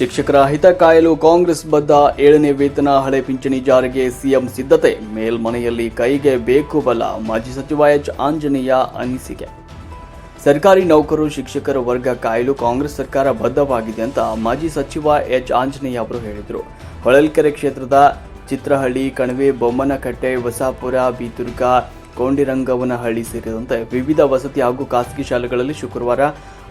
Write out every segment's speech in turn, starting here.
ಶಿಕ್ಷಕರ ಹಿತ ಕಾಯಲು ಕಾಂಗ್ರೆಸ್ ಬದ್ಧ ಏಳನೇ ವೇತನ ಹಳೆ ಪಿಂಚಣಿ ಜಾರಿಗೆ ಸಿಎಂ ಸಿದ್ಧತೆ. ಮೇಲ್ಮನೆಯಲ್ಲಿ ಕೈಗೆ ಬೇಕು ಬಲ ಮಾಜಿ ಸಚಿವ ಎಚ್. ಆಂಜನೇಯ ಅನಿಸಿಕೆ. ಸರ್ಕಾರಿ ನೌಕರು, ಶಿಕ್ಷಕರ ವರ್ಗ ಕಾಯಲು ಕಾಂಗ್ರೆಸ್ ಸರ್ಕಾರ ಬದ್ಧವಾಗಿದೆ ಅಂತ ಮಾಜಿ ಸಚಿವ ಎಚ್. ಆಂಜನೇಯ ಅವರು ಹೇಳಿದರು. ಹೊಳಲ್ಕೆರೆ ಕ್ಷೇತ್ರದ ಚಿತ್ರಹಳ್ಳಿ, ಕಣಿವೆ, ಬೊಮ್ಮನಕಟ್ಟೆ ವಸಾಪುರ ಬೀತುರ್ಗ ಕೊಂಡಿರಂಗವನಹಳ್ಳಿ ಸೇರಿದಂತೆ ವಿವಿಧ ವಸತಿ ಹಾಗೂ ಖಾಸಗಿ ಶಾಲೆಗಳಲ್ಲಿ ಶುಕ್ರವಾರ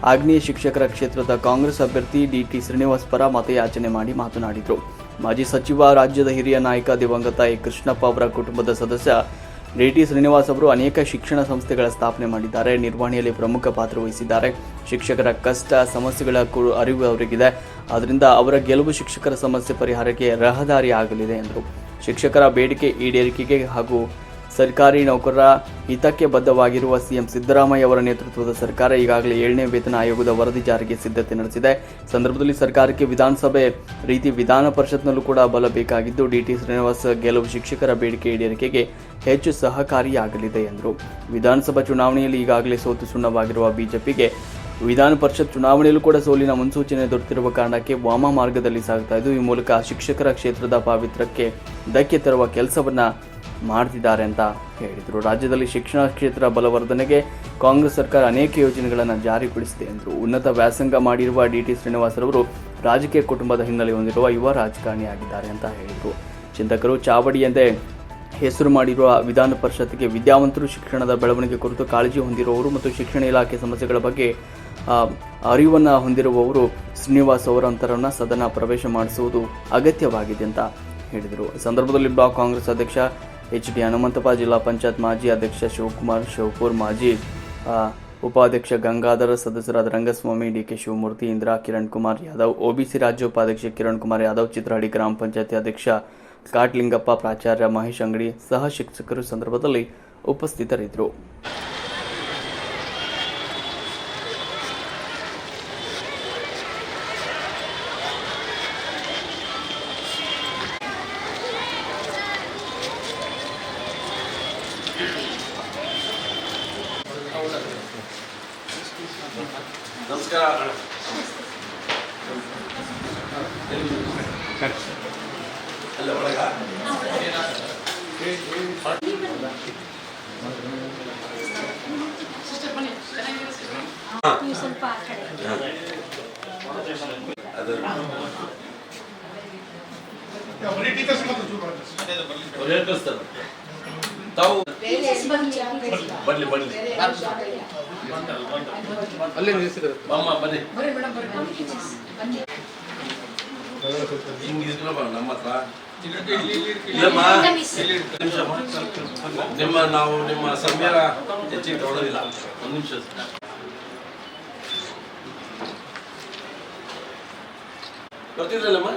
ಆಗ್ನೇಯ ಶಿಕ್ಷಕರ ಕ್ಷೇತ್ರದ ಕಾಂಗ್ರೆಸ್ ಅಭ್ಯರ್ಥಿ ಡಿಟಿ ಶ್ರೀನಿವಾಸ್ ಪರ ಮತಯಾಚನೆ ಮಾಡಿ ಮಾತನಾಡಿದರು. ಮಾಜಿ ಸಚಿವ, ರಾಜ್ಯದ ಹಿರಿಯ ನಾಯಕ ದಿವಂಗತ ಎ. ಕೃಷ್ಣಪ್ಪ ಅವರ ಕುಟುಂಬದ ಸದಸ್ಯ ಡಿಟಿ ಶ್ರೀನಿವಾಸ್ ಅವರು ಅನೇಕ ಶಿಕ್ಷಣ ಸಂಸ್ಥೆಗಳ ಸ್ಥಾಪನೆ ಮಾಡಿದ್ದಾರೆ. ನಿರ್ವಹಣೆಯಲ್ಲಿ ಪ್ರಮುಖ ಪಾತ್ರ ವಹಿಸಿದ್ದಾರೆ. ಶಿಕ್ಷಕರ ಕಷ್ಟ, ಸಮಸ್ಯೆಗಳ ಅರಿವು ಅವರಿಗಿದೆ. ಆದ್ದರಿಂದ ಅವರ ಗೆಲುವು ಶಿಕ್ಷಕರ ಸಮಸ್ಯೆ ಪರಿಹಾರಕ್ಕೆ ರಹದಾರಿ ಆಗಲಿದೆ ಎಂದರು. ಶಿಕ್ಷಕರ ಬೇಡಿಕೆ ಈಡೇರಿಕೆಗೆ ಹಾಗೂ ಸರ್ಕಾರಿ ನೌಕರರ ಹಿತಕ್ಕೆ ಬದ್ಧವಾಗಿರುವ ಸಿಎಂ ಸಿದ್ದರಾಮಯ್ಯ ಅವರ ನೇತೃತ್ವದ ಸರ್ಕಾರ ಈಗಾಗಲೇ ಏಳನೇ ವೇತನ ಆಯೋಗದ ವರದಿ ಜಾರಿಗೆ ಸಿದ್ಧತೆ ನಡೆಸಿದೆ. ಸಂದರ್ಭದಲ್ಲಿ ಸರ್ಕಾರಕ್ಕೆ ವಿಧಾನಸಭೆ ರೀತಿ ವಿಧಾನ ಪರಿಷತ್ನಲ್ಲೂ ಕೂಡ ಬಲ ಬೇಕಾಗಿದ್ದು, ಡಿಟಿ ಶ್ರೀನಿವಾಸ್ ಗೆಲುವು ಶಿಕ್ಷಕರ ಬೇಡಿಕೆ ಈಡೇರಿಕೆಗೆ ಹೆಚ್ಚು ಸಹಕಾರಿಯಾಗಲಿದೆ ಎಂದರು. ವಿಧಾನಸಭಾ ಚುನಾವಣೆಯಲ್ಲಿ ಈಗಾಗಲೇ ಸೋತು ಸುಣ್ಣವಾಗಿರುವ ಬಿಜೆಪಿಗೆ ವಿಧಾನ ಪರಿಷತ್ ಚುನಾವಣೆಯಲ್ಲೂ ಕೂಡ ಸೋಲಿನ ಮುನ್ಸೂಚನೆ ದೊರೆತಿರುವ ಕಾರಣಕ್ಕೆ ವಾಮ ಮಾರ್ಗದಲ್ಲಿ ಸಾಗ್ತಾ ಇದ್ದು, ಈ ಮೂಲಕ ಶಿಕ್ಷಕರ ಕ್ಷೇತ್ರದ ಪಾವಿತ್ರಕ್ಕೆ ಧಕ್ಕೆ ತರುವ ಕೆಲಸವನ್ನ ಮಾಡ್ತಿದ್ದಾರೆ ಅಂತ ಹೇಳಿದರು. ರಾಜ್ಯದಲ್ಲಿ ಶಿಕ್ಷಣ ಕ್ಷೇತ್ರ ಬಲವರ್ಧನೆಗೆ ಕಾಂಗ್ರೆಸ್ ಸರ್ಕಾರ ಅನೇಕ ಯೋಜನೆಗಳನ್ನು ಜಾರಿಗೊಳಿಸಿದೆ ಎಂದರು ಉನ್ನತ ವ್ಯಾಸಂಗ ಮಾಡಿರುವ ಡಿ ಟಿ ಶ್ರೀನಿವಾಸರವರು ರಾಜಕೀಯ ಕುಟುಂಬದ ಹಿನ್ನೆಲೆ ಹೊಂದಿರುವ ಯುವ ರಾಜಕಾರಣಿಯಾಗಿದ್ದಾರೆ ಅಂತ ಹೇಳಿದರು. ಚಿಂತಕರು ಚಾವಡಿ ಎಂದೇ ಹೆಸರು ಮಾಡಿರುವ ವಿಧಾನ ಪರಿಷತ್ಗೆ ವಿದ್ಯಾವಂತರು ಶಿಕ್ಷಣದ ಬೆಳವಣಿಗೆ ಕುರಿತು ಕಾಳಜಿ ಹೊಂದಿರುವವರು ಮತ್ತು ಶಿಕ್ಷಣ ಇಲಾಖೆ ಸಮಸ್ಯೆಗಳ ಬಗ್ಗೆ ಅರಿವನ್ನು ಹೊಂದಿರುವವರು ಶ್ರೀನಿವಾಸ್ ಅವರಂತರನ್ನು ಸದನ ಪ್ರವೇಶ ಮಾಡಿಸುವುದು ಅಗತ್ಯವಾಗಿದೆ ಅಂತ ಹೇಳಿದರು. ಸಂದರ್ಭದಲ್ಲಿ ಬ್ಲಾಕ್ ಕಾಂಗ್ರೆಸ್ ಅಧ್ಯಕ್ಷ ಎಚ್ ಡಿ ಹನುಮಂತಪ್ಪ ಜಿಲ್ಲಾ ಪಂಚಾಯತ್ ಮಾಜಿ ಅಧ್ಯಕ್ಷ ಶಿವಕುಮಾರ್ ಶಿವಪುರ್ ಮಾಜಿ ಉಪಾಧ್ಯಕ್ಷ ಗಂಗಾಧರ ಸದಸ್ಯರಾದ Rangaswamy D K Shivamurthy Indira Kiran Kumar Yadav OBC ರಾಜ್ಯ ಉಪಾಧ್ಯಕ್ಷ ಕಿರಣ್ ಕುಮಾರ್ ಯಾದವ್ ಚಿತ್ರಹಳ್ಳಿ ಗ್ರಾಮ ಪಂಚಾಯತಿ ಅಧ್ಯಕ್ಷ ಕಾಟ್ಲಿಂಗಪ್ಪ ಪ್ರಾಚಾರ್ಯ ಮಹೇಶ್ ಅಂಗಡಿ ಸಹ ಶಿಕ್ಷಕರು ಸಂದರ್ಭದಲ್ಲಿ ಉಪಸ್ಥಿತರಿದ್ದರು ನಮಸ್ಕಾರ ಅಲ್ಲ ಒಳಗ ತಾವು ಬರ್ಲಿ ಬರ್ಲಿ ಅಲ್ಲೇ ನಿಲ್ಲಿಸಿದ್ರು. ಬನ್ನಿ. ನಮ್ಮ ಹತ್ರ. ಇಲ್ಲಮ್ಮ. ನಿಮ್ಮ ನಾವು ನಿಮ್ಮ ಸಮಯ ಹೆಚ್ಚಿಗೆ ತೊಗೊಳ್ಳೋದಿಲ್ಲ ಒಂದು ನಿಮಿಷ. ಬರ್ತಿದ್ರಲ್ಲಮ್ಮ?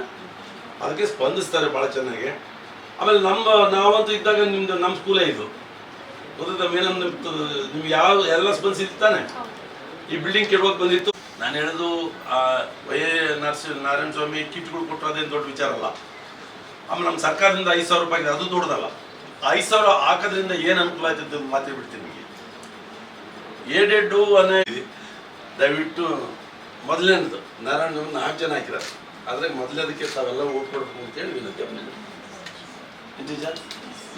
ಅದಕ್ಕೆ ಸ್ಪಂದಿಸ್ತಾರೆ ಭಾಳ ಚೆನ್ನಾಗಿ. ಆಮೇಲೆ ನಮ್ಮ ನಾವಂತೂ ಇದ್ದಾಗ ನಿಮ್ದು ನಮ್ಮ ಸ್ಕೂಲೇ ಇದು. ಗೊತ್ತಿದ್ದ ಮೇಲೆ ನಿಮ್ಗೆ ಯಾವ ಎಲ್ಲ ಸ್ಪಂದಿಸಿತ್ತು ತಾನೆ? ಈ ಬಿಲ್ಡಿಂಗ್ ಕೆಡವಾಗ ಬಂದಿತ್ತು. ನಾನು ಹೇಳೋದು ಆ ವೈ ಎ ನರಸಿಂಹ ನಾರಾಯಣ ಸ್ವಾಮಿ ಕಿಟ್ಗಳು ಕೊಟ್ಟರು ಅದೇನು ದೊಡ್ಡ ವಿಚಾರ ಅಲ್ಲ. ಆಮೇಲೆ ನಮ್ಮ ಸರ್ಕಾರದಿಂದ ಐದು ಸಾವಿರ ರೂಪಾಯಿ ಅದು ದೊಡ್ಡದಲ್ಲ. ಆ ಐದು ಸಾವಿರ ಹಾಕೋದ್ರಿಂದ ಏನು ಅನುಕೂಲ ಆಯ್ತು ಅಂತ ಮಾತೇ ಬಿಡ್ತೀನಿ ನಿಮಗೆ. ಏಡೆಡ್ಡು ಅನ್ನೋ. ದಯವಿಟ್ಟು ಮೊದಲನೇದು ನಾರಾಯಣ ಸ್ವಾಮಿ ನಾಲ್ಕು ಜನ ಹಾಕಿದ್ದಾರೆ. ಆದರೆ ಮೊದಲನೇದಕ್ಕೆ ತಾವೆಲ್ಲ ಓಟ್ ಕೊಡಬೇಕು ಅಂತೇಳಿ ವಿನಂತಿ ನಿಜ?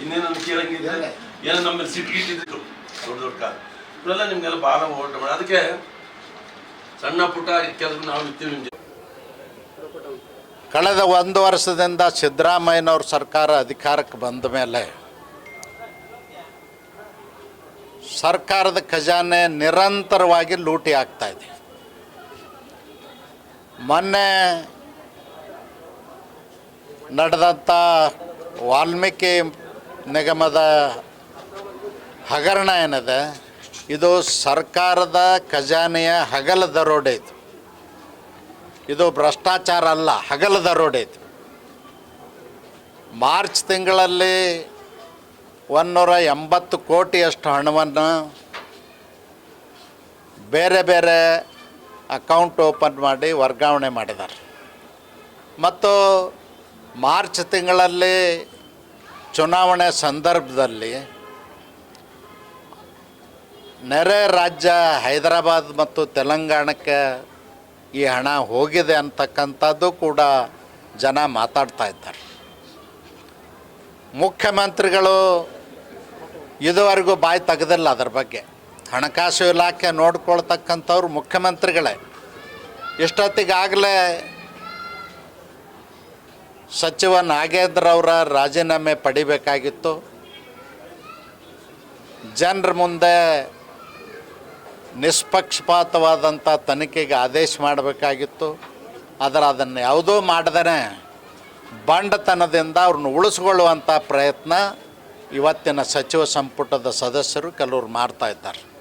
ಇನ್ನೇನು ಕೇಳಂಗಿದೆ ಏನೋ ನಮ್ಮಲ್ಲಿ ಸಿಟ್ಟು ಗಿಟ್ಟಿದ್ರು ದೊಡ್ಡ ದೊಡ್ಡ ಇವರೆಲ್ಲ ನಿಮ್ಗೆಲ್ಲ ಭಾಳ ಓಟ ಮಾಡಿ. ಅದಕ್ಕೆ ಸಣ್ಣ ಪುಟ್ಟ ಕೆಲಸ ನಾವು ಇರ್ತೀವಿ ನಿಮ್ಗೆ. ಕಳೆದ ಒಂದು ವರ್ಷದಿಂದ ಸಿದ್ದರಾಮಯ್ಯನವ್ರ ಸರ್ಕಾರ ಅಧಿಕಾರಕ್ಕೆ ಬಂದ ಮೇಲೆ ಸರ್ಕಾರದ ಖಜಾನೆ ನಿರಂತರವಾಗಿ ಲೂಟಿ ಆಗ್ತಾ ಇದೆ. ಮೊನ್ನೆ ನಡೆದಂಥ ವಾಲ್ಮೀಕಿ ನಿಗಮದ ಹಗರಣ ಏನಿದೆ? ಇದು ಸರ್ಕಾರದ ಖಜಾನೆಯ ಹಗಲ ದರೋಡೆ ಇದು ಇದು ಭ್ರಷ್ಟಾಚಾರ ಅಲ್ಲ ಹಗಲ ಇದು ಮಾರ್ಚ್ ತಿಂಗಳಲ್ಲಿ ಒನ್ನೂರ ಎಂಬತ್ತು ಕೋಟಿಯಷ್ಟು ಹಣವನ್ನು ಬೇರೆ ಬೇರೆ ಅಕೌಂಟ್ ಓಪನ್ ಮಾಡಿ ವರ್ಗಾವಣೆ ಮಾಡಿದ್ದಾರೆ. ಮತ್ತು ಮಾರ್ಚ್ ತಿಂಗಳಲ್ಲಿ ಚುನಾವಣೆ ಸಂದರ್ಭದಲ್ಲಿ ನೆರೆ ರಾಜ್ಯ ಹೈದರಾಬಾದ್ ಮತ್ತು ತೆಲಂಗಾಣಕ್ಕೆ ಈ ಹಣ ಹೋಗಿದೆ ಅಂತಕ್ಕಂಥದ್ದು ಕೂಡ ಜನ ಮಾತಾಡ್ತಾ ಇದ್ದಾರೆ. ಮುಖ್ಯಮಂತ್ರಿಗಳು ಇದುವರೆಗೂ ಬಾಯಿ ತೆಗೆದಿಲ್ಲ ಅದ್ರ ಬಗ್ಗೆ. ಹಣಕಾಸು ಇಲಾಖೆ ನೋಡ್ಕೊಳ್ತಕ್ಕಂಥವ್ರು ಮುಖ್ಯಮಂತ್ರಿಗಳೇ. ಇಷ್ಟೊತ್ತಿಗಾಗಲೇ ಸಚಿವ ನಾಗೇಂದ್ರ ಅವರ ರಾಜೀನಾಮೆ ಪಡಿಬೇಕಾಗಿತ್ತು. ಜನರ ಮುಂದೆ ನಿಷ್ಪಕ್ಷಪಾತವಾದಂಥ ತನಿಖೆಗೆ ಆದೇಶ ಮಾಡಬೇಕಾಗಿತ್ತು. ಆದರೆ ಅದನ್ನು ಯಾವುದೋ ಮಾಡಿದರೆ ಬಂಡತನದಿಂದ ಅವ್ರನ್ನ ಉಳಿಸ್ಕೊಳ್ಳುವಂಥ ಪ್ರಯತ್ನ ಇವತ್ತಿನ ಸಚಿವ ಸಂಪುಟದ ಸದಸ್ಯರು ಕೆಲವರು ಮಾಡ್ತಾ ಇದ್ದಾರೆ.